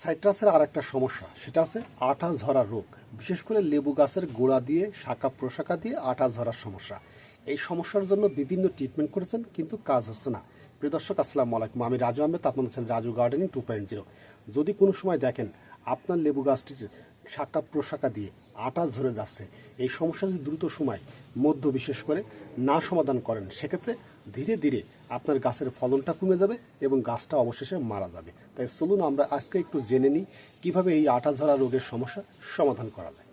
সাইট্রাসের আর একটা সমস্যা, সেটা আছে আঠা ঝরা রোগ। বিশেষ করে লেবু গাছের গোড়া দিয়ে, শাখা প্রশাখা দিয়ে আঠা ঝরার সমস্যা। এই সমস্যার জন্য বিভিন্ন ট্রিটমেন্ট করেছেন, কিন্তু কাজ হচ্ছে না। প্রিয় দর্শক, আসসালামু আলাইকুম। আমি রাজু আহমেদ, আপনার হচ্ছেন Raju gardening two point zero যদি কোনো সময় দেখেন আপনার লেবু গাছটির শাখা প্রশাখা দিয়ে আটা ঝরে যাচ্ছে, এই সমস্যা যদি দ্রুত সময় মধ্য বিশেষ করে না সমাধান করেন, সেক্ষেত্রে ধীরে ধীরে আপনার গাছের ফলনটা কমে যাবে এবং গাছটা অবশেষে মারা যাবে। তাই চলুন আমরা আজকে একটু জেনে নিই কীভাবে এই আটা ঝরা রোগের সমস্যা সমাধান করা যায়।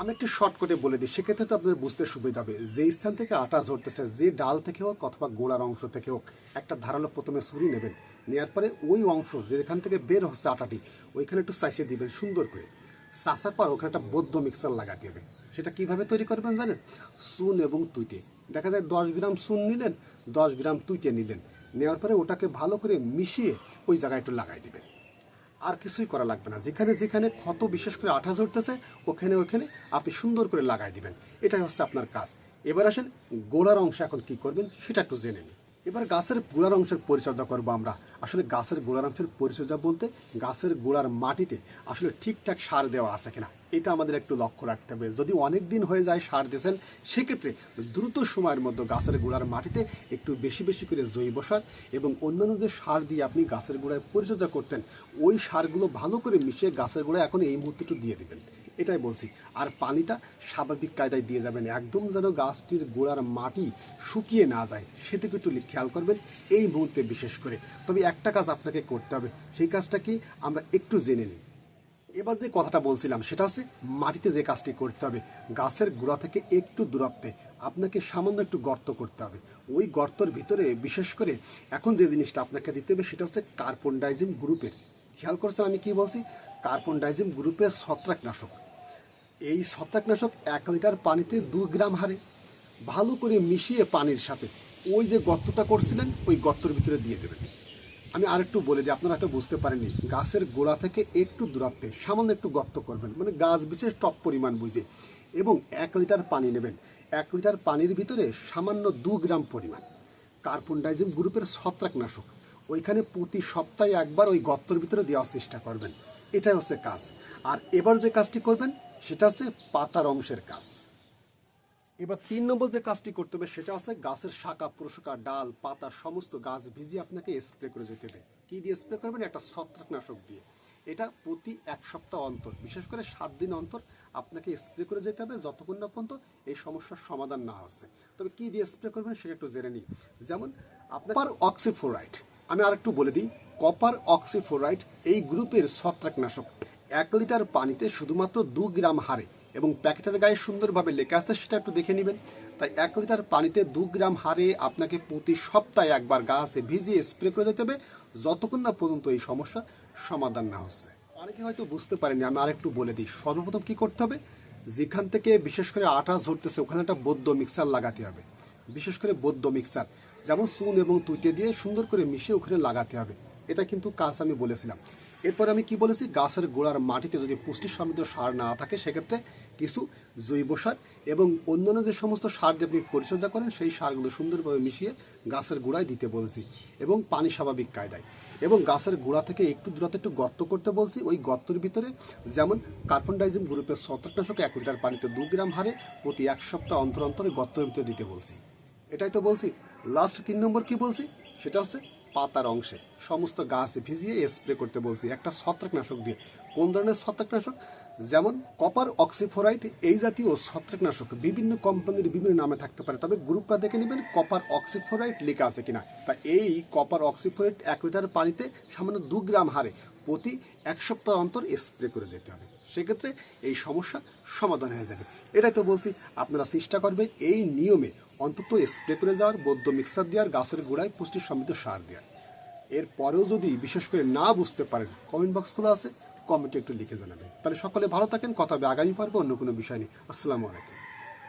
আমি একটু শর্ট করে বলে দিই, সেক্ষেত্রে তো আপনাদের বুঝতে সুবিধা হবে। যে স্থান থেকে আটা ঝরতেছে, যে ডাল থেকে হোক অথবা গোড়ার অংশ থেকে হোক, একটা ধারালো প্রথমে ছুরি নেবেন। নেওয়ার পরে ওই অংশ যেখান থেকে বের হচ্ছে আটাটি, ওইখানে একটু চাইছে দিবেন সুন্দর করে। চাষার পর ওখানে একটা বদ্ধ মিক্সার লাগাতে হবে। সেটা কীভাবে তৈরি করবেন জানেন? চুন এবং তুইতে। দেখা যায় দশ গ্রাম চুন নিলেন, দশ গ্রাম তুইতে নিলেন। নেওয়ার পরে ওটাকে ভালো করে মিশিয়ে ওই জায়গায় একটু লাগাই দিবেন। আর কিছুই করা লাগবে না। যেখানে যেখানে ক্ষত বিশেষ করে আঠা ঝরতেছে, ওখানে ওখানে আপনি সুন্দর করে লাগাই দিবেন। এটাই হচ্ছে আপনার কাজ। এবার আসেন গোড়ার অংশ এখন কি করবেন, সেটা একটু জেনে নিন এবার গাছের গোড়ার অংশের পরিচর্যা করব আমরা। আসলে গাছের গোড়ার অংশের পরিচর্যা বলতে গাছের গোড়ার মাটিতে আসলে ঠিকঠাক সার দেওয়া আছে কিনা, এটা আমাদের একটু লক্ষ্য রাখতে হবে। যদি অনেক দিন হয়ে যায় সার দিয়েছেন, সেক্ষেত্রে দ্রুত সময়ের মধ্যে গাছের গোড়ার মাটিতে একটু বেশি বেশি করে জৈব সার এবং অন্যান্য যে সার দিয়ে আপনি গাছের গোড়ায় পরিচর্যা করতেন, ওই সারগুলো ভালো করে মিশিয়ে গাছের গোড়ায় এখন এই মুহূর্তে একটু দিয়ে দিবেন। এটাই বলছি। আর পানিটা স্বাভাবিক কায়দায় দিয়ে যাবেন। একদম যেন গাছটির গোড়ার মাটি শুকিয়ে না যায়। সেদিকে একটু খেয়াল করবেন এই মুহূর্তে বিশেষ করে। তবে একটা কাজ আপনাকে করতে হবে। সেই কাজটা কি আমরা একটু জেনে নিই। এবার যে কথাটা বলছিলাম, সেটা হচ্ছে মাটিতে যে কাজটি করতে হবে, গাছের গোড়া থেকে একটু দূরত্বে আপনাকে সামান্য একটু গর্ত করতে হবে। ওই গর্তর ভিতরে বিশেষ করে এখন যে জিনিসটা আপনাকে দিতে হবে, সেটা হচ্ছে কার্বন ডাইজিম গ্রুপের। খেয়াল করছেন আমি কি বলছি? কার্বন ডাইজিম গ্রুপের ছত্রাকনাশক। এই ছত্রাকনাশক এক লিটার পানিতে দু গ্রাম হারে। ভালো করে মিশিয়ে পানির সাথে ওই যে গর্তটা করছিলেন, ওই গর্তর ভিতরে দিয়ে দেবেন। আমি আরেকটু বলে দিই, আপনারা হয়তো বুঝতে পারেননি, গাছের গোড়া থেকে একটু দূরত্বে সামান্য একটু গর্ত করবেন মানে গাছ বিশেষ টপ পরিমাণ বুঝে। এবং এক লিটার পানি নেবেন, এক লিটার পানির ভিতরে সামান্য দু গ্রাম পরিমাণ। কার্বন ডাইজিম গ্রুপের ছত্রাকনাশক, ওইখানে প্রতি সপ্তাহে একবার ওই গর্তর ভিতরে দেওয়ার চেষ্টা করবেন। এটাই হচ্ছে কাজ। আর এবার যে কাজটি করবেন সেটা হচ্ছে পাতার অংশের কাজ। এবার তিন নম্বর যে কাজটি করতে হবে সেটা হচ্ছে গাছের শাখা, প্রশাখা, ডাল, পাতা, সমস্ত গাছ ভিজিয়ে আপনাকে স্প্রে করে যেতে হবে। কি দিয়ে স্প্রে করবেন? একটা ছত্রাকনাশক দিয়ে। এটা প্রতি এক সপ্তাহ অন্তর, বিশেষ করে সাত দিন অন্তর আপনাকে স্প্রে করে যেতে হবে যতক্ষণ না পর্যন্ত এই সমস্যার সমাধান না হচ্ছে তবে কি দিয়ে স্প্রে করবেন সেটা একটু জেনে নিই যেমন আপনার অক্সিফ্লোরাইড আমি আরেকটু বলে দিই কপার অক্সিফ্লোরাইড এই গ্রুপের ছত্রাকনাশক। এক লিটার পানিতে শুধুমাত্র দু গ্রাম হারে এবং প্যাকেটের গায়ে সুন্দরভাবে লেখা আছে সেটা একটু দেখে নেবেন। তাই এক লিটার পানিতে দু গ্রাম হারে আপনাকে প্রতি সপ্তাহে একবার গাছে ভিজিয়ে স্প্রে করে যেতে হবে। যতক্ষণ না পর্যন্ত এই সমস্যা সমাধান না হচ্ছে। অনেকে হয়তো বুঝতে পারেনি আমি আরেকটু বলে দিই। সর্বপ্রথম কি করতে হবে? যেখান থেকে বিশেষ করে আটা ঝরতেছে, ওখানে একটা বদ্ধ মিক্সার লাগাতে হবে। বিশেষ করে বদ্ধ মিক্সার, যেমন চুন এবং তুইতে দিয়ে সুন্দর করে মিশিয়ে ওখানে লাগাতে হবে। এটা কিন্তু কাজ আমি বলেছিলাম। এরপর আমি কি বলেছি? গাছের গোড়ার মাটিতে যদি পুষ্টি সমৃদ্ধ সার না থাকে, সেক্ষেত্রে কিছু জৈব সার এবং অন্যান্য যে সমস্ত সার দিয়ে আপনি পরিচর্যা করেন, সেই সারগুলো সুন্দরভাবে মিশিয়ে গাছের গোড়ায় দিতে বলছি এবং পানি স্বাভাবিক কায়দায়। এবং গাছের গোড়া থেকে একটু দূরত্বে একটু গর্ত করতে বলছি। ওই গর্তের ভিতরে যেমন কার্বনডাইজিম গ্রুপের ছত্রাকনাশক এক লিটার পানিতে দু গ্রাম হারে প্রতি এক সপ্তাহ অন্তর অন্তরে গর্তের ভিতরে দিতে বলছি। এটাই তো বলছি। লাস্ট তিন নম্বর কি বলছি? সেটা হচ্ছে পাতার অংশে সমস্ত গাছ ভিজিয়ে স্প্রে করতে বলছি। একটা ছত্রাকনাশক দিয়ে। কোন ধরনের ছত্রাকনাশক? যেমন কপার অক্সিফোরাইট, এই জাতীয় ছত্রাকনাশক বিভিন্ন কোম্পানির বিভিন্ন নামে থাকতে পারে। তবে গ্রুপটা দেখে নেবেন, কপার অক্সিফোরাইট লেখা আছে কিনা। তা এই কপার অক্সিফোরাইট এক লিটার পানিতে সামান্য দু গ্রাম হারে প্রতি এক সপ্তাহ অন্তর স্প্রে করে যেতে হবে। সেক্ষেত্রে এই সমস্যা সমাধান হয়ে যাবে। এটাই তো বলছি, আপনারা চেষ্টা করবেন এই নিয়মে অন্তত স্প্রে করে যাওয়ার, বৌদ্ধ মিক্সার দেওয়ার, গাছের গোড়ায় পুষ্টি সমৃদ্ধ সার দেওয়ার। এরপরেও যদি বিশেষ করে না বুঝতে পারেন কমেন্ট বক্স খোলা আছে কমেন্টে একটু লিখে জানাবেন। তাহলে সকলে ভালো থাকেন, কথা হবে আগামী পর্বে অন্য কোনো বিষয় নেই আসসালামু আলাইকুম।